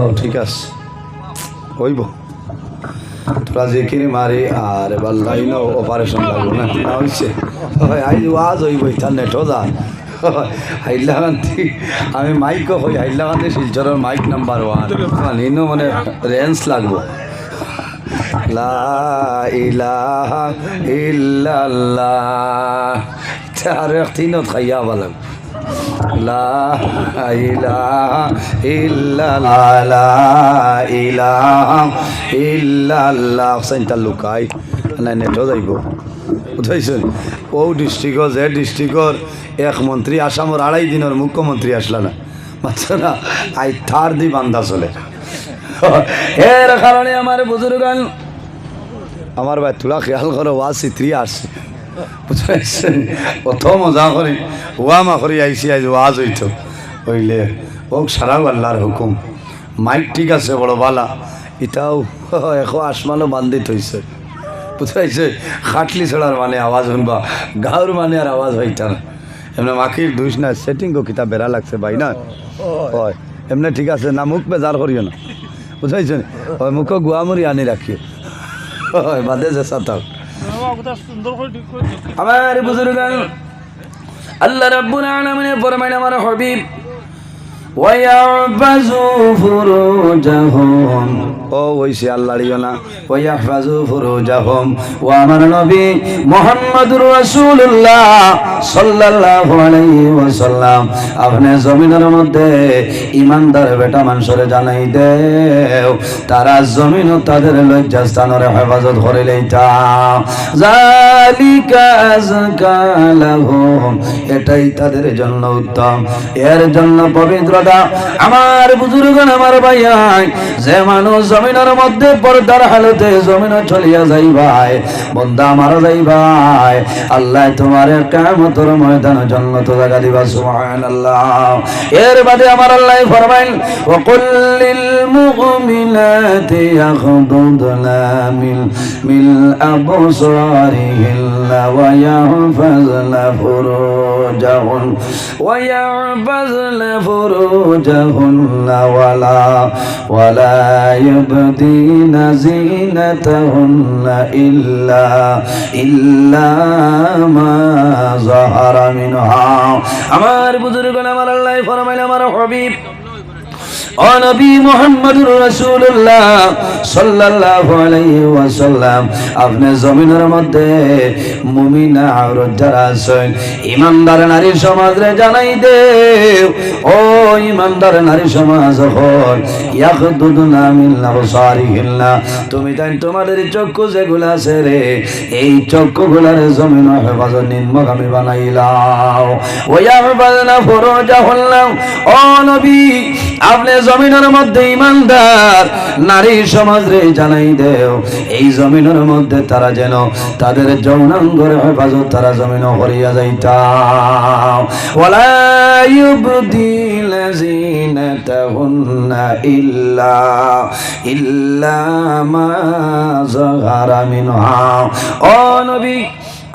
ও, ঠিক আছে। হইব। তোরা যেখানে মারি, আর এবার লাইন অপারেশন লাগবো, না? না হয়েছে আই ওয়াজ হইব ইতার নেটও যা। হাইলাকান্তি আমি মাইকও হই হাইলাকান্তি শিলচরের মাইক নাম্বার ওয়ান ইনো মানে রেঞ্জ লাগবো। লা ইলাহা ইল্লাল্লাহ। আর একদিনত খাইয়া ভালো। লুকাই না নেটও যাইব। বুঝাইছেন? ও ডিস্ট্রিক্টর যে ডিস্ট্রিক্টর এক মন্ত্রী আসামর আড়াই দিনের মুখ্যমন্ত্রী আসলা না। মাত্র না, আই থার দি বান্ধা চলে। এর কারণে আমার বুজুর্গান আমার ভাই তোলা খেয়াল করো ওয়া চিত্রি আসছে বুঝাইছেন? কত মজা করি ওয়া মা করি আইসি আইজ ওয়াজ হইত হইলে ও সারা আল্লাহর হুকুম। মাইক ঠিক আছে, বড় বালা। ইটাও এখো আসমানও বান্ধি থইছে বুঝাইছে? খাটলি ছড়ার মানে আওয়াজ শুনবা গাঁর মানে আর আওয়াজ হইতা না এমনি মাখির দুইশ না সেটিং গো কিতা বেড়া লাগছে ভাই না? হয়, এমনি ঠিক আছে, না মুখ বেজার করিও না। বুঝাইছেন? হয়, মুখ গুয়ামুরি আনি রাখিও। হয়, বাদে যে সাতাও আমার বুজুর্গ আল্লাহ রাব্বুল আলামিন ফরমাইন আমার হাবিব ওয়া ইয়াবাযু ফুরুজাহুম। ও ওইসে আল্লাহ রিও না। ওয়াহফাজু ফুরুজাহুম। আমার নবী রাসূলুল্লাহ সাল্লাল্লাহু আলাইহি ওয়াসাল্লাম। আপনি জমিনের মধ্যে ইমানদার বেটা মানুষরে জানাই দেও। তারা জমিন তাদের লজ্জাস্থানের হেফাজত করে লইতা। জালিকা এটাই তাদের জন্য উত্তম। এর জন্য পবিত্রতা। আমার বুজুর্গন আমার ভাইয়াই যে মানুষ জমিনের মধ্যে পর্দার হালতে জমিন চলিয়া যাই ভাই বন্দা মারা যাই ভাই আল্লাহ তোমার কামতর ময়দান জন্য তো জায়গা দিবা, সুবহানাল্লাহ। এর বাদে আমার আল্লাহ ফরমাইল ওয়া কুল্লিল মুমিনাতি ইয়াখদুদনা মিল মিল আবসারিহিল্লা ওয়া ইয়াহফাজনা ফুরুজাহুন, ওয়া ইয়াহফাজনা ফুরুজাহুন্না ওয়ালা ওয়ালা يبدين زينتهن إلا إلا ما ظهر منها আমার বুজুর্গ আমার আল্লাহ ফরমাইল আমার হবিব তুমি তাই তোমাদের চক্ষু যেগুলো আছে রে, এই চক্ষুগুলার জমিন হেফাজত নিম্নগামী বানাইলাও ও ইয়াহফাজনা ফুরুজাহুল্লাহ। ও নবী, আপনি জমিনের মধ্যে ইমানদার নারী সমাজ রে জানাই দেও, এই জমিনের মধ্যে তারা যেন তাদের যৌনাঙ্গর হেফাজত তারা জমিন হরিয়া যাইতা ইল্লা ও নবী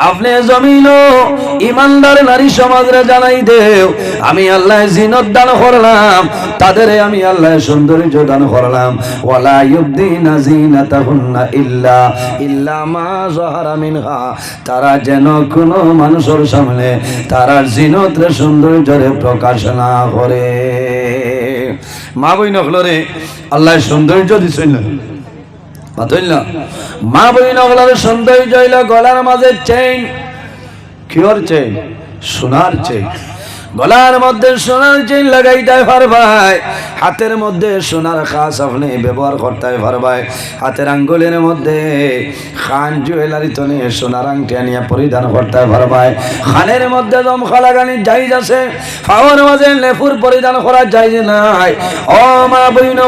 আপনি জমিন ইমানদার নারী সমাজরে জানাই দেও। আমি আল্লাহ জিনত দান করলাম, তাদের আমি আল্লাহ সৌন্দর্য দান করলাম। ওয়ালা ইউদ্দিনা জিনাতাহুন্না ইল্লা ইল্লা মা যাহারা মিনহা। তারা যেন কোনো মানুষের সামনে তারা জিনতরে সৌন্দর্যরে প্রকাশ না করে। মা বই নকলরে আল্লাহ সৌন্দর্য দিছেন না। বাতইল সৌন্দর্য হইল গলার মাঝে চেইন কিয়র চেইন সোনার চেইন গলার মধ্যে সোনার চেইন লাগাইতে পারবাই হাতের মধ্যে সোনার খাস আপনি ব্যবহার করতে পারবাই হাতের আঙ্গুলের মধ্যে খান জুয়েলারি তনে সোনার আংটি আনিয়া পরিধান করতে পারবাই খানের মধ্যে দম খালাগানি যাইজ আছে, ফাওয়ার মাঝে লেফুর পরিধান করা যাইজ নাই। ও মা বইন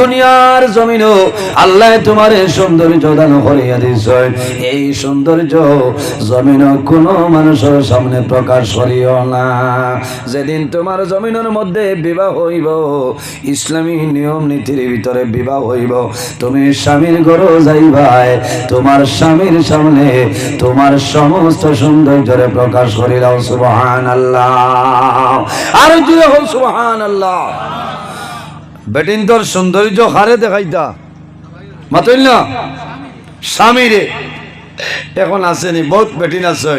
দুনিয়ার জমিন, আল্লাহ তোমার সৌন্দর্য দান করিয়া দিছ এই সৌন্দর্য জমিন কোনো মানুষের সামনে প্রকাশ করিও না। যেদিন তোমার জমিনের মধ্যে বিবাহ হইব, ইসলামী নিয়ম নীতির ভিতরে বিবাহ হইব, তুমি স্বামীর গরো যাইবাই তোমার স্বামীর সামনে তোমার সমস্ত সৌন্দর্যরে প্রকাশ করিলাও সুবহান আল্লাহ আর জুড়ে হল সুবহান আল্লাহ বেটিন তোর সৌন্দর্য হারে দেখাইতা। মাতইল না? স্বামী রে আছে নি বহুত বেটিন আছে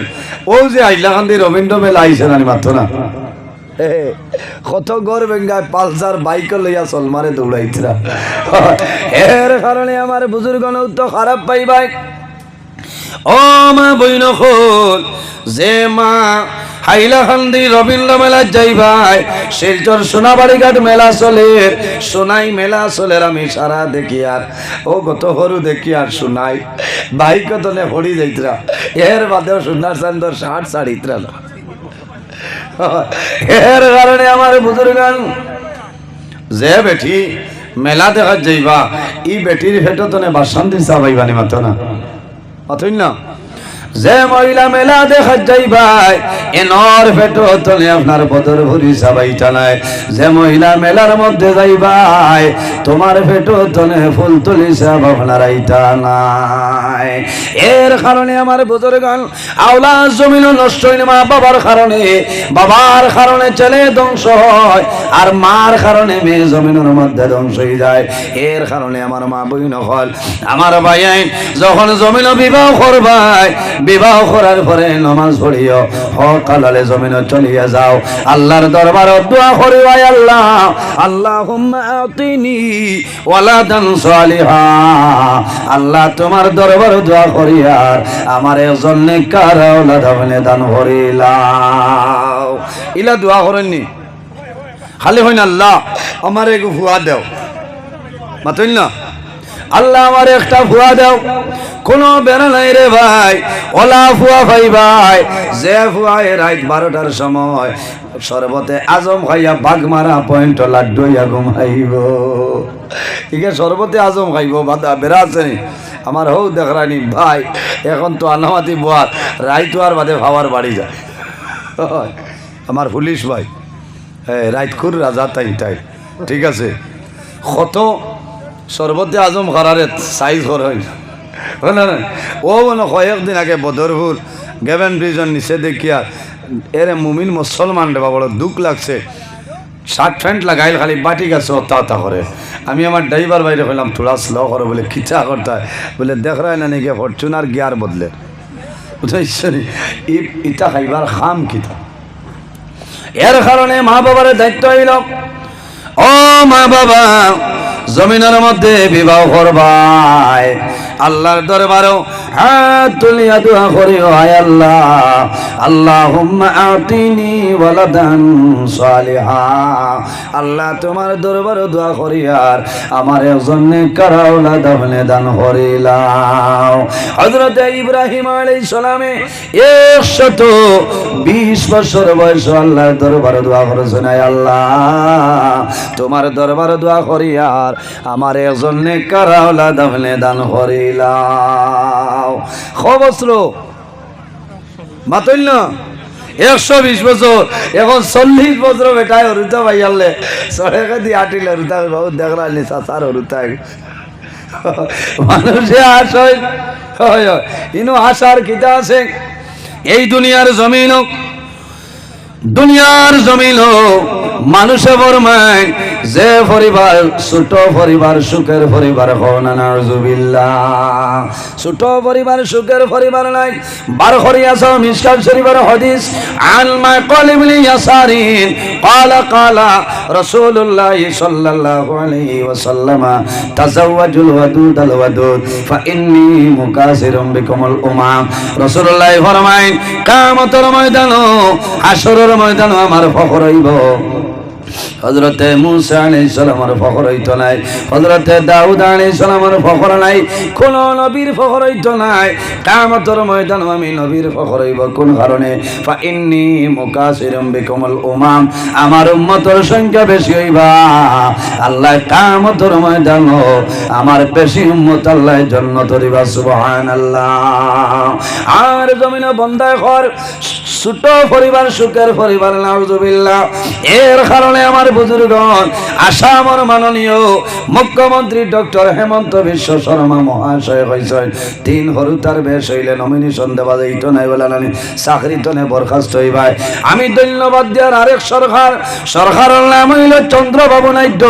ও যে আইলাকান্দি রবীন্দ্র মেলা আহিছে নানি মাত্র না কত গর বেঙ্গায় পালসার বাইক লইয়া সলমারে দৌড়াইছিলাম এর কারণে আমার বুজুর্গ তো খারাপ পাইবাই ও মা বইন খোল, যে মা হাইলাকান্দি রবীন্দ্র মেলা যাইবাই শিলচর সোনাবাড়ি ঘাট মেলা চলের, সোনাই মেলা চলের আমি সারা দেখি আর, ও কত সরু দেখি আর সোনাই তলে হরি যাইতরা, এর এর কারণে আমার যে বেটি মেলা দেখা যাইবা, ই বেটির ভেটো তনে বাসান্তি চাবাইবানি মাত্র না। অথই না? যে মহিলা মেলা দেখা যাইবাই এনর পেটো তলে আপনার বদর ভরি সবাই টানায়। যে মহিলা মেলার মধ্যে যাইবাই তোমার পেটো তলে ফুল তুলি সব আপনার নাই এর কারণে আমার বুজুর্গান আওলা জমিন নষ্ট হইনি মা বাবার কারণে। বাবার কারণে ছেলে ধ্বংস হয়, আর মার কারণে মেয়ে জমিনের মধ্যে ধ্বংস হয়ে যায়। এর কারণে আমার মা বই নকল আমার ভাই যখন জমিন বিবাহ করবাই বিবাহ করার পরে নমাজ পড়িও। হকালে জমিন চলিয়ে যাও। আল্লাহর দরবার দোয়া করি ভাই আল্লাহ। আল্লাহ আতিনি ওয়ালাদান সালিহা। আল্লাহ তোমার দরবার দোয়া করি আর আমার একজন নেককার ওলাদ হলে দান করিলাও। ইলা দোয়া করেননি? খালি হইন আল্লাহ, আমার এক ভুয়া দেও। মাতইন না? আল্লাহ আমার একটা ফুয়া দাও কোনো বেড়া নাই রে ভাই, ওলা ফুয়া ভাই ভাই, যে ফুয়া এ রাত বারোটার সময় সর্বতে আজম খাইয়া বাঘ মারা পয়েন্ট লাড্ডু ইয়া ঘুমাইব ইকে সর্বতে আজম খাইব, বাদা বেড়া আছে? আমার হৌ দেখরানি ভাই, এখন তো আনামাতি বোয়ার রাইতো আর বাদে ভাবার বাড়ি যায়। আমার পুলিশ ভাই হ্যাঁ রাইতকুর রাজা তাই তাই, ঠিক আছে কত সর্বতে আজম খারারে সাইজ কর হয় না। ও মানে কয়েকদিন আগে বদরপুর গেভেন ব্রিজের নিচে দেখিয়া, এরে মুমিন মুসলমান রে বড় দুঃখ লাগছে। শার্ট প্যান্ট লাগাইল, খালি বাটি গেছে অত্তা অত্তা করে। আমি আমার ড্রাইভার বাইরে হইলাম থোড়া স্লো করে বলে খিচা করতে। হয় বলে, দেখ রায় না নাকি ফরচুনার গিয়ার বদলে। বুঝাইছে ইটা খাইবার খাম কিতা? এর কারণে মা বাবার দায়িত্ব হইল, ও মা বাবা জমিনের মধ্যে বিবাহ করবাই আল্লাহর দরবারও হাত তুলিয়া দোয়া করি হায় আল্লাহ। আল্লাহুম্মা আতিনি ওয়ালাদান সালিহা। আল্লাহ তোমার দরবারও দোয়া করি, আর আমার একজন নেককার আওলাদ আপনি দান করিলাও। হযরত ইব্রাহিম আলাইহিস সালামে 120 বছর বয়স আল্লাহর দরবারে দোয়া করেছেন আল্লাহ, তোমার দরবারে দোয়া করি, আর আমার একজন নেককার আওলাদ দান করিলাও খবস্র মাতইল না একশো বিশ বছর, এখন চল্লিশ বছর বেটায় হরুতা ভাই আনলে। সরে কাদি আটিলে হরুতা বহুত দেখলানি চাচার হরুতা মানুষে আশ হয়। আশার কিতা আছে। এই দুনিয়ার জমিন হোক দুনিয়ার জমিন হোক মানুষে ফরমায় যে পরিবার, ছোট পরিবার সুখের পরিবার ছোট পরিবার সুখের পরিবার নাই। বার করিয়াছ মিসকাল শরীফের হদিস আলমা কলিবলি ইয়াসারিন কালা কালা রসুল্লাহ সাল্লাল্লাহু আলাইহি ওয়াসাল্লাম তাজাওয়াজুল ওয়াদুদ আল ওয়াদুদ, ফা ইন্নী মুকাসিরুম বিকুমুল উমাম। রাসূলুল্লাহ ফরমায় কিয়ামতের ময়দানো হাশরের ময়দানো আমার ফখর হইব। হজরতে মুসা আলাইহিস সালামের ফখর হইতো নাই। হজরতে দাউদ আলাইহিস সালামের ফখর নাই। কোন নবীর ফখর হইতো নাই। কিয়ামতের ময়দান আমি নবীর ফখর হইব কোন কারণে? ফা ইন্নী মুকাসিরুম বিকুমুল উমাম। আমার উম্মতের সংখ্যা বেশি হইবা। আল্লাহ কিয়ামতের ময়দান আমার বেশি উম্মত আল্লাহ জান্নাত দিবা সুবহানাল্লাহ। আর জমিনে বন্দায় ঘর, ছোট পরিবার, সুখের পরিবার, নাউজুবিল্লাহ। এর কারণে কারণে আমার বুজুর্গণ, আশা আমার মাননীয় মুখ্যমন্ত্রী ডক্টর হেমন্ত বিশ্ব শর্মা মহাশয় হয়েছেন তিন হরু তার বেশ হইলে নমিনেশন দেওয়া যাইত নাই বলে নানি, চাকরি তনে বরখাস্ত হইবাই। আমি ধন্যবাদ দেওয়ার আরেক সরকার, সরকারের নাম হইল চন্দ্রবাবু নাইড্য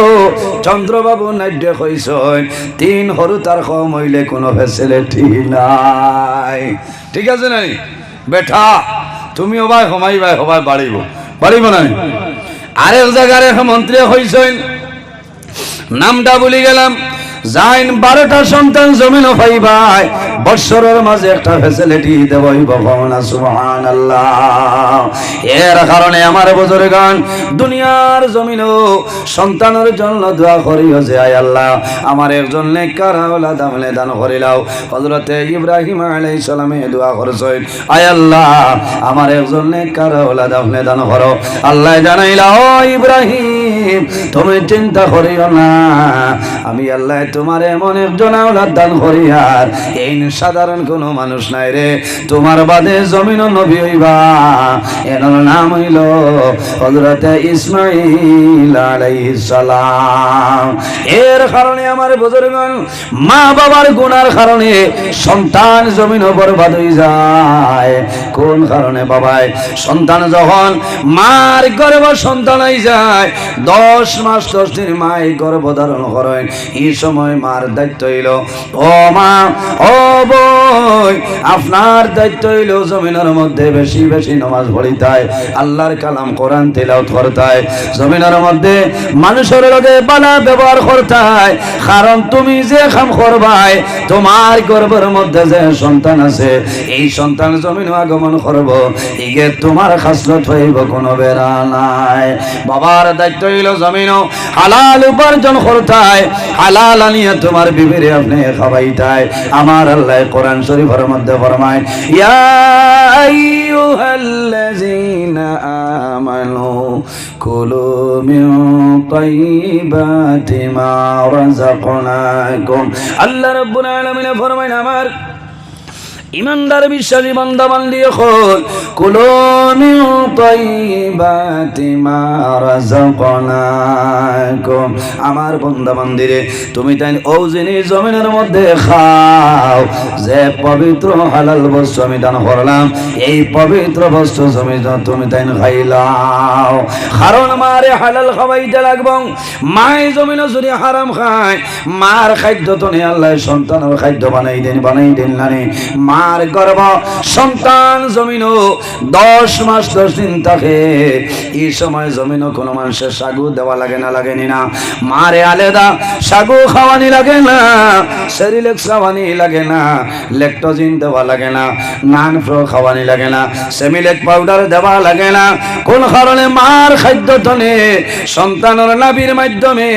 চন্দ্রবাবু নাইড্য হয়েছেন তিন হরু তার কম হইলে কোনো ফেসিলিটি নাই। ঠিক আছে নাই বেঠা তুমিও ভাই হমাই ভাই হবাই বাড়িব। বাড়িব না আরেক জায়গার এক মন্ত্রী হইছেন। নামটা বলি গেলাম। যাইন বারোটা সন্তান জমিন পাইবাই, বৎসরের মাঝে একটা ফেসিলিটি দেবই ভগবানা সুবহান এর কারণে আমার বুজুর্গান, দুনিয়ার জমিন সন্তানের জন্য দোয়া করিও যে, আয় আল্লাহ, আমার একজন নেককার আওলা দামলে দান করিলাও। হযরতে ইব্রাহিম আলাইহিস সালামে দোয়া করছেন, আয় আল্লাহ, আমার একজন নেককার আওলা দামলে দান করো। আল্লাহ জানাইলা, ও ইব্রাহিম, তুমি চিন্তা করিও না, আমি আল্লাহ তোমার এমন একজন আওলাদ দান করি আর। এই সাধারণ কোনো মানুষ নাই রে। তোমার বাদে জমিন নবী হইবা। এর নাম হইল হযরতে ইসমাইল আলাইহিস সালাম। এর কারণে আমার বুজুর্গণ, মা বাবার গুনার কারণে সন্তান জমিন বরবাদ হয়ে যায়। কোন কারণে বাবায় সন্তান যখন মার গর্ভ সন্তান হয়ে যায়, দশ মাস দশ দিন মাই গর্ভ ধারণ করেন। এই সময় মার দায়িত্ব হইল। ও মা, ও বই, আপনার দায়িত্ব হইল জমিনের মধ্যে বেশি বেশি নামাজ পড়িতায় আল্লাহর কালাম কোরআন তেলাওত করতায় জমিনের মধ্যে মানুষের লগে বালা ব্যবহার করতায় কারণ তুমি যে কাম করবাই, তোমার গর্ভের মধ্যে যে সন্তান আছে, এই সন্তান জমিন আগমন করব ইগে তোমার খাসলত হইব কোনো বেড়া নাই। বাবার দায়িত্ব হইল জমিন হালাল উপার্জন করতায় হালাল আনিয়ে তোমার বিবিরে আপনি খাওয়াইতায়। আমার আল্লাহ কোরআন শরীফের মধ্যে ফরমায়, ইয়া আইয়ুহাল্লাযীনা আমানু কুলু মিন মা রাযাকনাকুম। আল্লাহ রাব্বুল আলামিন ফরমায়, আমার ইমানদার বিশ্বাসী বান্দা বান্দি হল কুলমি তাইবাতি আমার বান্দা বান্দিরে, তুমি তাই ও জিনিস জমিনের মধ্যে খাও। যে পবিত্র হালাল বস্তু আমি দান করলাম, এই পবিত্র বস্তু জমি তুমি তাই খাইলাও। কারণ মারে হালাল খাওয়াইতে লাগব। মাই জমিন যদি হারাম খায়, মার খাদ্য তো নিয়ে আল্লাহ সন্তানের খাদ্য বানাই দেন বানাই দেন, নানি। মার গর্ভ সন্তান জমিন দশ মাস, দশ দিন থাকে। এই সময় জমিন কোনো মানুষের সাগু দেওয়া লাগে না, লাগেনি না। মারে আলেদা, সাগু খাওয়ানি লাগে না, সেরিলেক্স খাওয়ানি লাগে না, লেকটোজিন দেওয়া লাগে না, নান ফ্রো খাওয়ানি লাগে না, সেমিলেক পাউডার দেওয়া লাগে না। কোন কারণে মার খাদ্য তনে সন্তানের নাবির মাধ্যমে,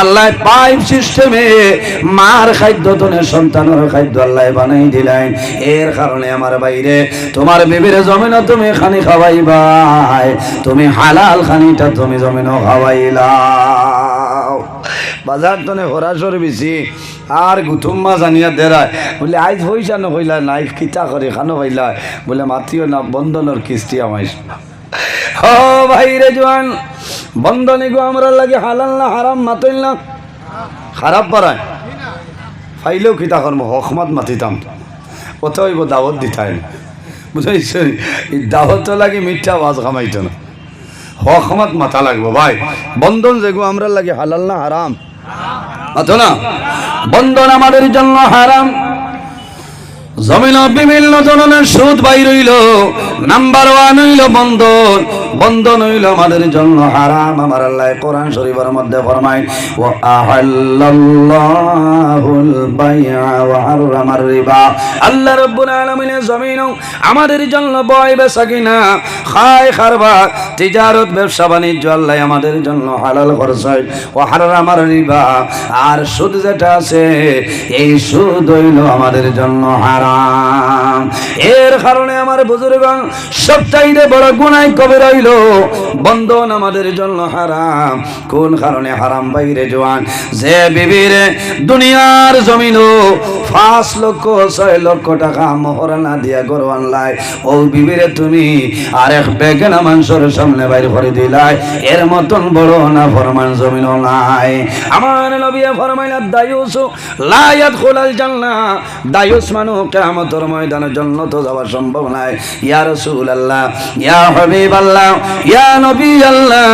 আল্লাহ পাইপ সিস্টেমে মার খাদ্য তনে সন্তানের খাদ্য আল্লাহ বানাই দিলেন। এর কারণে আমার বাইরে তোমার বিবির জমিন তুমি খানি খাওয়াইবাই তুমি হালাল খানিটা তুমি জমিন খাওয়াইলাও। বাজার তনে হরাসর বেশি আর গুথুম মাছ আনিয়া দেরায়, বলে, আইজ পয়সা নকইলা নাই কিতা করে খানো পাইলা বলে, মাতিও না, বন্ধনের কিস্তি আমাইস ও ভাই রে জোয়ান, বন্ধনে গো, আমরা লাগে হালাল না, হারাম মাতইল না। খারাপ পারায় ফাইলেও কিতা করব হকমাত মাতিতাম। কত হইব দাওয়াত দিতাই বুঝাইছ এই দাওয়াত লাগে মিথ্যা আওয়াজ খামাইত না। হকমত মাথা লাগবো, ভাই। বন্ধন যেগু আমরা লাগে হালাল না হারাম? মাথো না? বন্ধন আমাদের জন্য হারাম। বিভিন্ন ধরনের হইল নাম্বার ওয়ান হইল বন্ধন। আমাদের জন্য শরীফের মধ্যে বয় বেচা কিনা, খায় খারবা, তিজারত, ব্যবসা বাণিজ্য আল্লাহ আমাদের জন্য হালাল করছে ও হারামার রিবা। আর সুদ যেটা আছে, এই সুদ হইল আমাদের জন্য হারাম। এর কারণে আমার বুজুর্গ সবচাইতে বড় কবে রইল? বন্ধন আমাদের জন্য হারাম। কোন কারণে হারাম বাইরে জোয়ান? যে বিবিরে দুনিয়ার জমিন পাঁচ লক্ষ, ছয় লক্ষ টাকা মোহর না দিয়া গরু আনলাই ও বিবিরে তুমি আরেক বেগেনা মানুষের সামনে বাইর করে দিলাই। এর মতন বড় না ফরমান জমিন নাই। আমার নবী ফরমাইলা দায়ুস লায়াত খোলাল জান্নাহ। দায়ুস মানু কিয়ামতের ময়দানে জান্নাত যাওয়া সম্ভব নাই ইয়া রাসূলুল্লাহ, ইয়া হাবিবাল্লাহ, ইয়া নবী আল্লাহ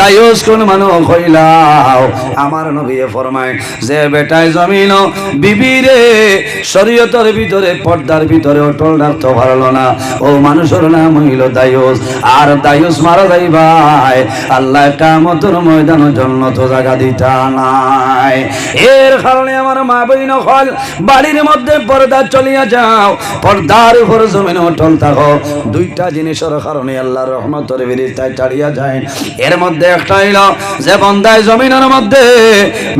দায়ুস কোন মানু কইলাও আমার নবী ফরমায়, যে বেটায় জমিন বিবিরে শরীয়তের ভিতরে, পর্দার ভিতরে অটল রাখতে পারল না। ও মানুষের নাম হইল দায়ুস। আর দায়ুস মারা যাই ভাই আল্লাহ কামতর ময়দান জন্য তো জায়গা দিতা নাই। এর কারণে আমার মা বইন হল বাড়ির মধ্যে পর্দা চলিয়া যাও। পর্দার উপর জমিন অটল থাকো। দুইটা জিনিসের কারণে আল্লাহর রহমতের বিরিস্তায় ছাড়িয়া যায় এর মধ্যে একটা হইল যে বন্দায় জমিনের মধ্যে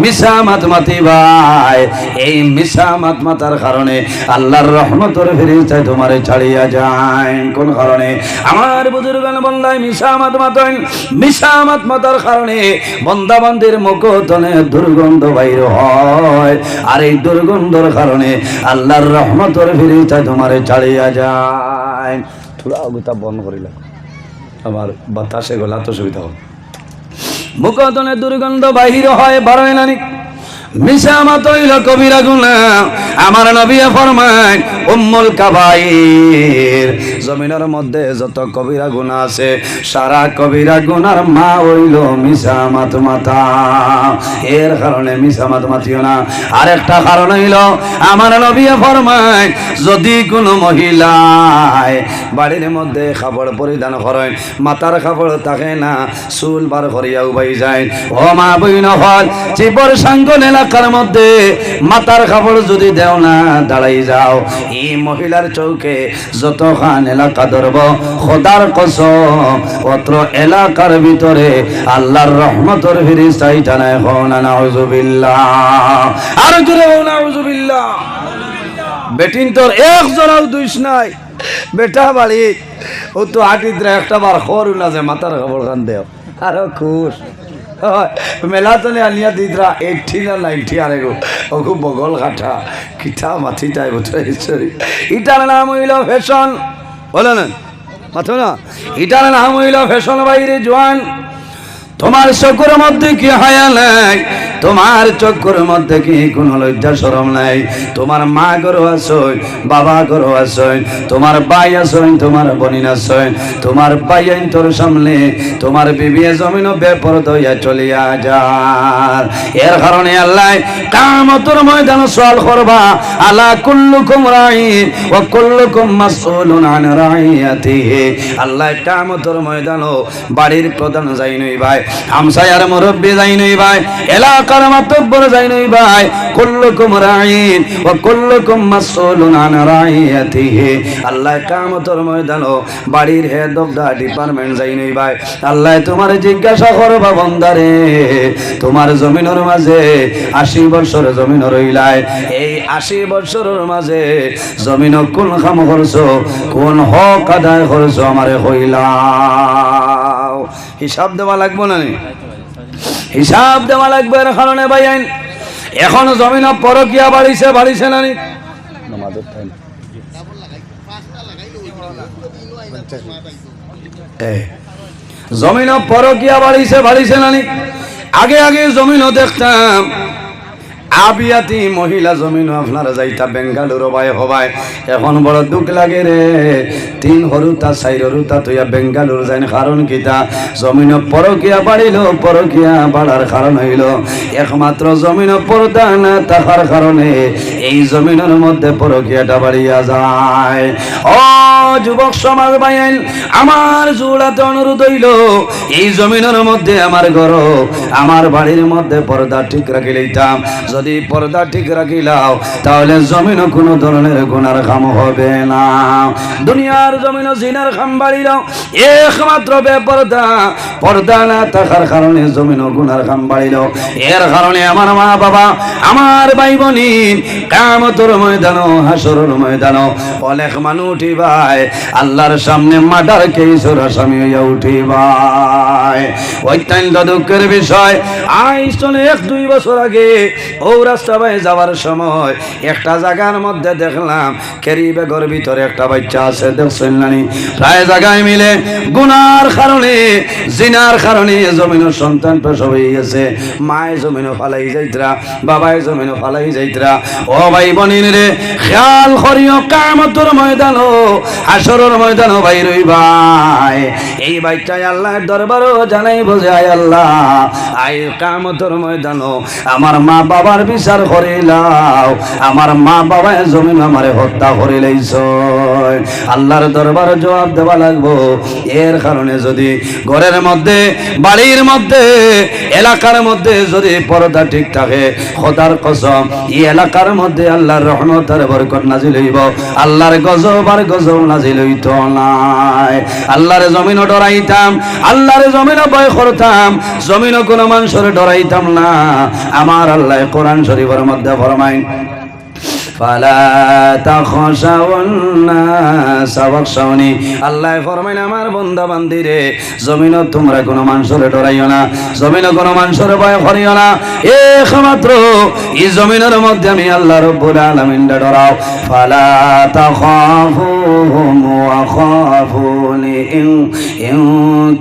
মিশা মাত মাতি ভাই। এই মিশা মাত মাতার কারণে আল্লাহর রহমতের ফিরিস্তায় তোমারে ছাড়িয়া যায় কোন কারণে? আমার বুজুর্গান বন্দায় মিশা মাত মাতেন। মিশা মাত মাতার কারণে বন্দা বন্দির মুখতনে দুর্গন্ধ বাইর হয়। আর এই দুর্গন্ধর কারণে আল্লাহর রহমতের চাই তোমারে ছাড়িয়া যায়। থোড়া অগুতা বন্ধ করিলাম আমার বাতাসে গলা তো সুবিধা হবে মুখতনে দুর্গন্ধ বাহির হয়, বারোয় নানি মিশামাত হইল কবিরা গুনা আমার নবিয়া ফরমায়, উম্মুল কাবাইর। জমিনের মধ্যে যত কবিরা গুণা আছে, সারা কবিরা গুনার মা হইল মিশামাত মাতা। এর কারণে মিশামাত মাতিও না। কারণ হইল, আমার ফরমায়, যদি কোনো মহিলায় বাড়ির মধ্যে কাপড় পরিধান করেন, মাতার কাপড় থাকে না, চুল বার করিয়া উবাই যায়। ও মা বই নহল চিপর সাঙ্গন এলাকার মধ্যে মাতার কাপড় যদি দেও না, দাঁড়াই যাও। এই মহিলার চৌকে যত খান এলাকা ধরব, খোদার কসম, অত্র এলাকার ভিতরে আল্লাহর রহমতর ফিরিস্তাই টানায় হনা নাউজুবিল্লাহ। আর জোরে হও নাউজুবিল্লাহ। বেটিন তোর এক জনাও দুইস নাই। বেটা বাড়ি, ও তো আটিদ্রা একটা বার খরু না যে মাথার খবর খান দেও। আরও খুশ। মেলা তো আনিয়া দিদরা এইটি না নাইনটি আরে গো। খুব বগল কাঠা কিঠা মাথি তাই ঈশ্বরী ইটার নাম হইল ফ্যাশন বলে না? মাথো না? ইটার নাম হইল ফ্যাশন বাইরে জোয়ান তোমার চকুর মধ্যে কি হায়া নাই? তোমার চকুর মধ্যে কি কোনো লজ্জা সরম নাই? তোমার মা গরু আসই বাবা গরু আসই তোমার ভাই আসই তোমার বোনিন আসই তোমার ভাই আইন তোর সামনে, তোমার বিবি জমিন বেপর দইয়া চলিয়া যার। এর কারণে আল্লাহ কামতর ময়দান সওয়াল করবা, আলা কুল্লুকুম রাইন ওয়া কুল্লুকুম মাসউলুন আন রাইয়াতিহি। আল্লাহ কামতর ময়দান বাড়ির প্রধান যাই নই ভাই হামসায়ার মুরব্বী যাই নই ভাই এলাকার মাতব্বর যাই নই ভাই। কুল্লুকুম রাইন ওয়া কুল্লুকুম মাসউলুন আন রাইয়াতিহি আল্লাহ ময়দান বাড়ির অফ ডিপার্টমেন্ট যাই নই ভাই। আল্লাহ তোমার জিজ্ঞাসা করবা, বন্দারে, তোমার জমিনের মাঝে আশি বছর জমিন রইলাই এই আশি বছরের মাঝে জমিন কোন কাম করছ? কোন হক আদায় করছ আমারে হইলাও হিসাব দেওয়া লাগবো নি? হিসাব দেওয়া লাগবে এর কারণে ভাই আইন। এখন জমিন পরকিয়া বাড়িছে বাড়িছে না জমিন পরকিয়া বাড়িছে বাড়িছে না? আগে আগে জমিনও দেখতাম। আবিয়াতি মহিলা জমিন আপনারা যাইতা বেঙ্গালুরু বাই হবাই। এখন বড় দুঃখ লাগে রে। তিন হরুতা চাইর হরুতা, তুইয়া বেঙ্গালুরু যাইন, কারণ কিতা জমিন পরকিয়া বাড়িল, পরকিয়া বাড়ার কারণ হইল। একমাত্র জমিন পর্দা না থাকার কারণে এই জমিনের মধ্যে পরকিয়াটা বাড়িয়া যায়। ও যুবক সমাজ বাইন আমার জোড়াতে অনুরোধ হইল, এই জমিনের মধ্যে আমার ঘর, আমার বাড়ির মধ্যে পর্দা ঠিক রাখি লইতাম যদি যদি পর্দা ঠিক রাখিলাও, তাহলে জমিনও কোনো ধরনের গুনার কাম হবে না। দুনিয়ার জমিনও জিনার খাম বাড়িল একমাত্র বেপর্দা, পর্দা না থাকার কারণে জমিনও গুনার খাম বাড়িল এর কারণে আমার মা বাবা আমার ভাই বোনিন কামতর ময়দানো হাসরের ময়দানো অনেক মানুষ উঠি ভাই, আল্লাহর সামনে মাডার কেসর আসামি হইয়া উঠি ভাই। অত্যন্ত দুঃখের বিষয়, আইস এক দুই বছর আগে ও রাস্তা ভাই যাওয়ার সময় একটা জায়গার মধ্যে দেখলাম কেরি বেগর ভিতরে একটা বাচ্চা আছে, দেখছেন নানি প্রায় জায়গায় মিলে গুনার কারণে, জিনার কারণে জমিনের সন্তান প্রসব হয়ে গেছে। মায় জমিনও ফালাই যাইতরা বাবায় জমিনও ফালাই যাইতরা। ও ভাই বনিন রে, খেয়াল করিও, কামতর ময়দানো আসরের ময়দানো ভাই রই ভাই। এই বাইকটাই আল্লাহর দরবারও জানাই বোঝে আয় আল্লাহ আই কামতর ময়দানো আমার মা বাবার বিচার করিলাও। আমার মা বাবায় জমিন আমারে হত্যা করিলাইছ আল্লাহর দরবার জবাব দেওয়া লাগবো। এর কারণে যদি ঘরের মধ্যে, বাড়ির মধ্যে, এলাকার মধ্যে যদি পর্দা ঠিক থাকে, খোদার কসম, এই এলাকার মধ্যে আল্লাহর রহমতের বরকত নাজিল হইব। আল্লাহর গজব আর গজব নাজিল হইত নাই। আল্লাহর জমিনও ডরাইতাম, আল্লাহর জমিনও ভয় করতাম, জমিনও কোনো মানুষের ডরাইতাম না। আমার আল্লাহ কোরআন শরীফের মধ্যে ফরমাইন আল্লাহ ফরমাইন, আমার বান্দা বান্দিরে জমিনও তোমরা কোনো মানুষের ডরাইও না, জমিনও কোনো মানুষের ভয় করিও না। একমাত্র এই জমিনের মধ্যে আমি আল্লাহ রব্বুল আলামিন ডরাও। ফালা তাখাফুহুম ওয়া খাফুনি ইন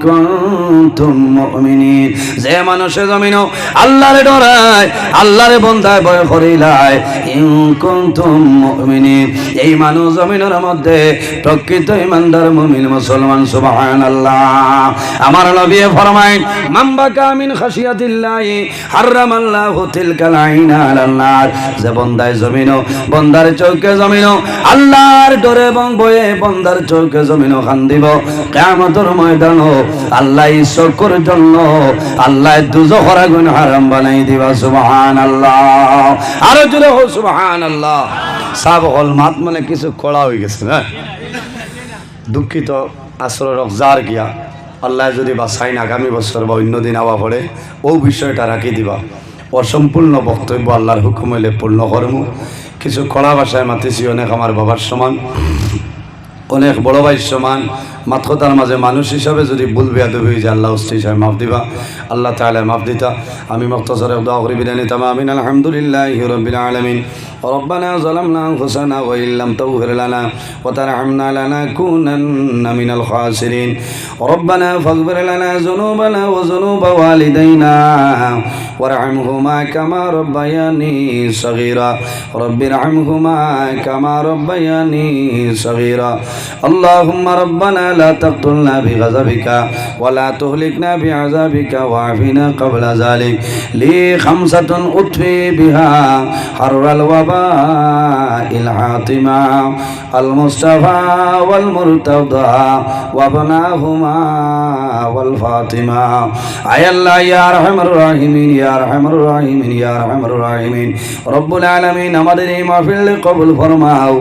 কুনতুম মুমিনিন। যে মানুষে জমিনও আল্লাহরে ডরায়, আল্লাহরে বন্দায় ভয় করিলায়, ইন কুনতুম মুমিনিন। এই মানুষ জমিনের মধ্যে প্রকৃত ইমানদার মুমিন মুসলমান আমার নবী তিলকাল যে বন্দায় জমিনও, বন্দার চৌকে জমিনও, আল্লাহর ডরে এবং বয়ে বন্দার চৌকে জমিনও খান দিব কিয়ামতের ময়দানও আল্লাহ চকুর জন্য আল্লাহ দুজখরা গুণ হারাম বানাই দিবা, সুবহানাল্লাহ। আরও জোরে হো, সুবহানাল্লাহ। সাব হল মাত মানে কিছু কড়া হয়ে গেছে না দুঃখিত আসর রকজার গিয়া আল্লাহ যদি বা বাসাইন আগামী বছর বা অন্য দিন আওয়া পড়ে, ও বিষয়টা রাখি দিবা। অসম্পূর্ণ বক্তব্য আল্লাহর হুকুম হইলে পূর্ণ কর্ম। কিছু কড়া ভাষায় মাতিছি, অনেক আমার বাবার সমান, অনেক বড় ভাই সমান মাত্রতার মাঝে মানুষ হিসাবে যদি ভুল বেয়াদব হয়ে যায় আল্লাহ উস্তি হিসাবে মাফ দিবা আল্লাহ তাহলে মাফ দিতা আমি মক্তসর দোয়া করি বিদায় নিতাম আমিন আলহামদুলিল্লাহ রবিল আলমিন ربنا ظلمنا أنفسنا وإن لم تغفر لنا وترحمنا لنكونن من الخاسرين ربنا فاغفر لنا ذنوبنا وذنوب والدينا وارحمهما كما ربياني صغيرا رب ارحمهما كما ربياني صغيرا اللهم ربنا لا تقتلنا بغضبك ولا تهلكنا بعذابك وعافنا قبل ذلك لي خمسة أطفي بها حر الوباء الحاطمة المصطفى والمرتضى وابناهما والفاطمة أي الله يا أرحم الراحمين يا أرحم الراحمين يا أرحم الراحمين رب العالمين আমাদের এই মাহফিল কবুল ফরমাও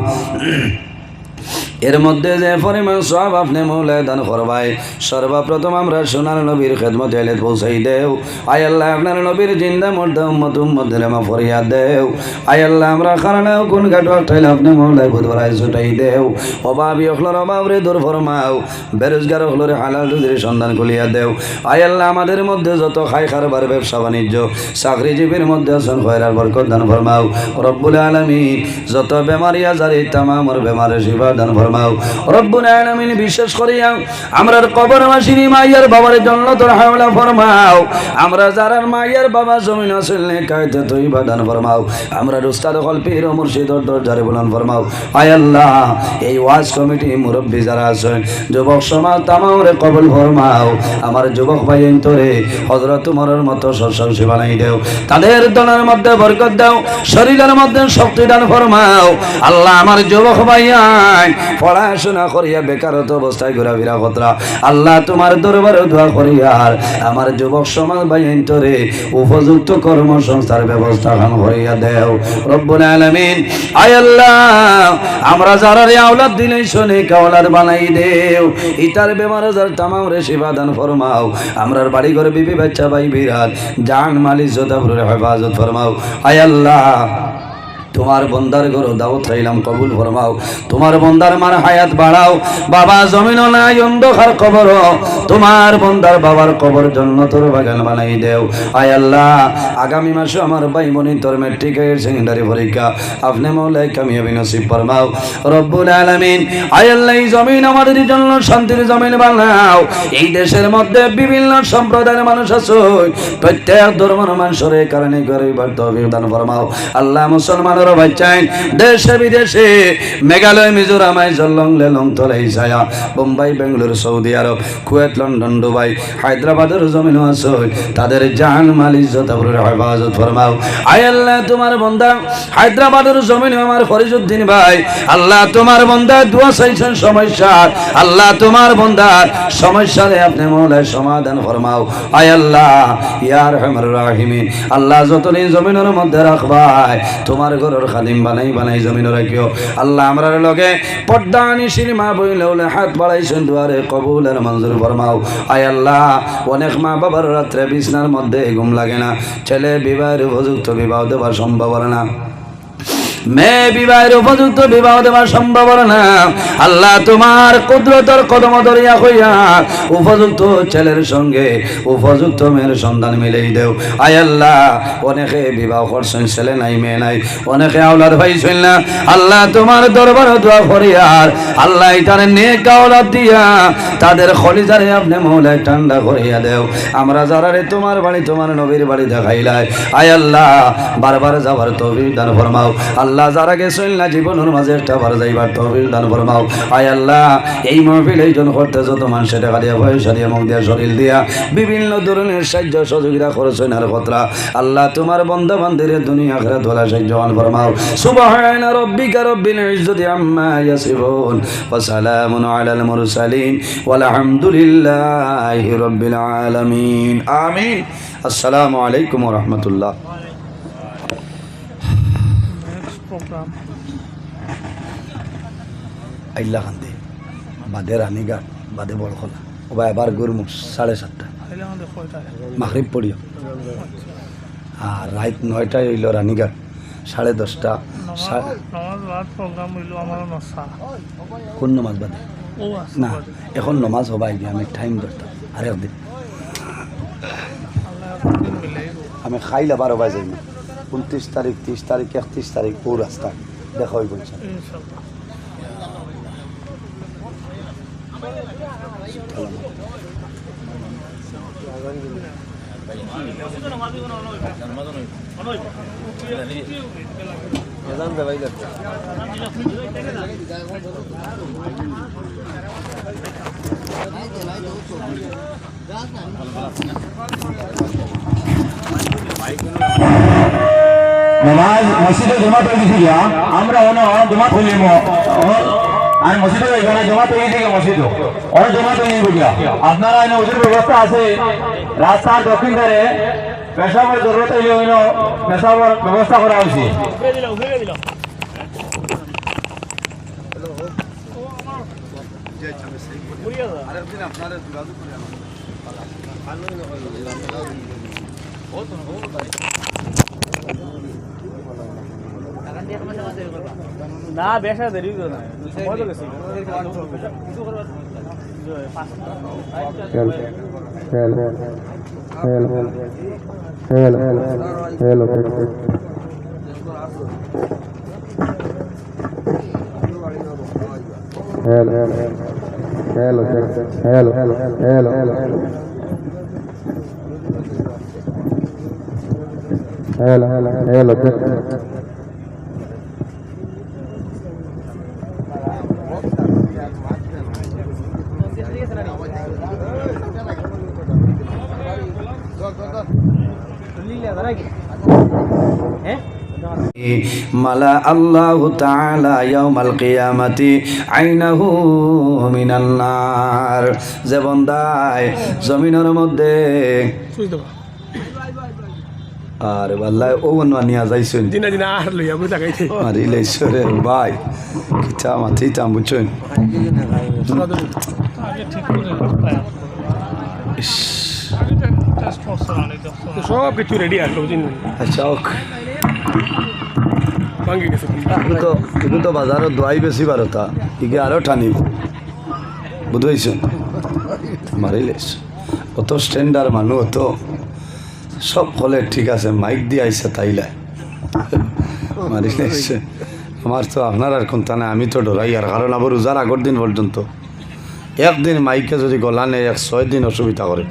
এর মধ্যে যে পরিমাণ সব আপনি মৌলায় দান করবাই সর্বপ্রথম আমরা সোনার নবীর খেদমত এলে পৌঁছাই দেও। আয় আল্লাহ, আপনার নবীর জিন্দা, মর্দা, উম্মত, উম্মতের মা ফরিয়া দেও। আয় আল্লাহ, আমরা কারণে কোন ঘাট ঠাইলে আপনি মৌলায় বুধবারায় ছুটাই দেও। অভাবী অভাব রে দূর ফরমাও, বেরোজগার অখলরে হালাল রুজির সন্ধান খুলিয়া দেও। আয় আল্লাহ, আমাদের মধ্যে যত খাই খারবার ব্যবসা বাণিজ্য, চাকরিজীবীর মধ্যে আছেন খয়রার বরকত দান ফরমাও। রব্বুল আলমিন, যত বেমারি আজারি তামামর বেমারে শিবা দান ফরমাও রব্বুল আলামিন বিশেষ করিয়া আমরার কবর মাসিনি, মাইয়ার বাবার জন্য তোর হাওলা ফরমাও। আমরা যারার মাইয়ার বাবা জমিন আসলে কায়তে তুই বাদান ফরমাও। আমরা উস্তাদ কল্পীর মুর্শিদ দরজারে বলান ফরমাও। আয় আল্লাহ, এই ওয়াজ কমিটি মুরব্বী যারা আছেন, যুবক সমাজ তামারে কবল ফরমাও। আমার যুবক ভাই তোরে হজরত তোমার মতো সরসাংসী বানাই দেও। তাদের দলের মধ্যে বরকত দাও, শরীরের মধ্যে শক্তি দান ফরমাও। আল্লাহ আমার যুবক ভাইয়ান পড়াশোনা করিয়া বেকারত অবস্থায় ঘোরাফেরা কতরা আল্লাহ তোমার দরবারে দোয়া করিয়ার আমার যুবক সমাজ বাইন্তরে উপযুক্ত কর্মসংস্থার ব্যবস্থা খান করিয়া দেও। রব্বুল আলামিন, আয় আল্লাহ, আমরা যারা রে আওলাদ দিলে শোনে কাওলাদ বানাই দেও। ইতার বেমার আজার তামাম রে সেবা দান ফরমাও। আমরার বাড়ি ঘরে বিবি বাচ্চা ভাই বিরাট, জান মালিক জোতাপুরের হেফাজত ফরমাও। আয় আল্লাহ তোমার বন্দার ঘর দাও চাইলাম কবুল ফরমাও। তোমার বন্দার মার হায়াত বাড়াও। বাবা জমিন নাই, অন্ধকার কবর তোমার বন্দার বাবার কবর জন্য তোর বাগান বানাই দেও। আয় আল্লাহ, আগামী মাসে আমার ভাই মনি তোর মেট্রিকের সেকেন্ডারি পরীক্ষা। আপনি মৌলাই কামিয়াবি নসিব ফরমাও। রব্বুল আলামিন, আয় আল্লাহ জমিন আমাদের জন্য শান্তির জমিন বানাও। এই দেশের মধ্যে বিভিন্ন সম্প্রদায়ের মানুষ আছে। প্রত্যেক ধর্মের মানুষের কারণে গরিবার তৌফিক দান ফরমাও। আল্লাহ, মুসলমানের বাচ্চাইন দেশে, বিদেশে, মেঘালয়, মিজোরাম আইজলং লেলং, তলাই, ছায়া, Bombay, Bengaluru, Saudi Arabia, Kuwait, London, Dubai, হায়দ্রাবাদের জমিন তাদের জান মালিক জতাবুরের হেফাজত ফরমাও। আয় আল্লাহ তোমার বন্দা, হায়দ্রাবাদের জমিন আমার ফরিজুদ্দিন ভাই। আল্লাহ তোমার বন্দা, দোয়া চাইছেন সমস্যা আল্লাহ তোমার বন্দার সমস্যারে আপনি মৌলায় সমাধান ফরমাও। আয় আল্লাহ ইয়ার হেমর রাহিমিন। আল্লাহ যতদিন জমিনের মধ্যে রাখবাই তোমার ঘরের খাদিম বানাই বানাই জমিন রাখিও আল্লাহ আমরার লগে পর্দা নিশির মা বইলে হাত বাড়াইছেন দুয়ারে কবুলের মঞ্জুর ফরমাও। আয় আল্লাহ, অনেক মা বাবার রাত্রে বিছনার মধ্যে ঘুম লাগে না। ছেলে বিবাহের উপযুক্ত বিবাহ দেওয়ার সম্ভাবনা। না মেয়ে বিবাহের উপযুক্ত বিবাহ দেওয়ার সম্ভাবনা না। আল্লাহ তোমার কুদরতর কদম ধরিয়া হইয়া উপযুক্ত ছেলের সঙ্গে উপযুক্ত মেয়ের সন্ধান মিলেই দেও। আয় আল্লাহ, অনেকে বিবাহ করছেন, ছেলে নাই, মেয়ে নাই, অনেকে আওলাদ পাইছেন না। আল্লাহ তোমার দরবার দোয়া করিয়ার আল্লাহ তার নেক আওলাদ দিয়া তাদের খলিজারে আপনি মৌলায় ঠান্ডা করিয়া দেও। আমরা যারা রে তোমার বাড়ি, তোমার নবীর বাড়ি দেখাইলাই। আয় আল্লাহ, বারবার যাবার তৌফিক দান ফরমাও। আল্লাহ যারা গেছেন না, জীবনের মাঝে একটা বার যাইবার তৌফিক দান ফরমাও। আয় আল্লাহ, এই মহফিল এইজন করতে যত মানুষের টাকা দিয়া, পয়সা দিয়া, মুখ দিয়া, শরীর দিয়া, বিভিন্ন ধরনের সাহায্য সহযোগিতা করেছেন আর কতরা। আল্লাহ তোমার বন্ধ বান্ধবের দুনিয়া, আখরাত ওয়ালা সাহায্যান ফরমাও। সুবহানা রাব্বিকা রব্বিল ইজ্জতি আম্মা ওয়া সালামুন আলাল মুরসালিন ওয়ালহামদুলিল্লাহি রাব্বিল আলামিন। আমিন। আসসালামু আলাইকুম ওয়া রাহমাতুল্লাহ। আইল্লা খান্দি বাদে রানীঘাট বাদে বড়খোলা ওবা এবার গুরমুখ সাড়ে সাতটা। মাগরিব পড়িও আর রাত নয়টায় হইল রানীঘাট সাড়ে দশটা কোন নমাজ বাদে? না এখন নমাজ হবাই গিয়ে আমি টাইম ধরতাম আমি খাইলে বারো বাজে না উনত্রিশ তারিখ তিরিশ তারিখ একত্রিশ তারিখ ও রাস্তা দেখা হইব ইনশাল্লাহ। ইনশাল্লাহ নমাজ মসজিদে জমা তৈরি থেকে আমরা অন জমা তুলিম আর মসজিদে এখানে জমা তৈরি থেকে মসজিদ। অনেক জমা তৈরি বুঝিয়া আপনারা এনে ওদের ব্যবস্থা আছে। রাস্তার দক্ষিণ ধারে পেশাবের জরুরত হইলে অন্য পেশাবের ব্যবস্থা করা হয়েছে। না বেশা দেরি তো না সময় তো গেছি হ্যাঁ মালা আল্লাহ তাআলা ইয়াউমাল কিয়ামাতি আইনাহু মিনান নার। যে বন্দায় জমিনের মধ্যে আর বাল্লাহ ও নিয়া যাইছেন। দিনা দিনা আর লইয়া বই লাগাইছে আর ইলেশ্বরে ভাই কিতা মাথিতাম বুঝছেন? সব কিছু রেডি আসলো বুঝিন আচ্ছা ওক। ভাঙ্গি গেছে তো তো বাজারত দোয়াই বেশি বারতা আরও বুঝাইছেন মারিলেছ অত স্ট্যান্ডার্ড মানুষ অত সব কলে ঠিক আছে মাইক দিয়ে আইসে তাইলে। মারিলেছে আমার তো আপনার আর কোনটা নাই আমি তো ডরাই আর কারণ আবার রোজার আগর দিন পর্যন্ত একদিন মাইকে যদি গলা নেই এক ছয় দিন অসুবিধা করে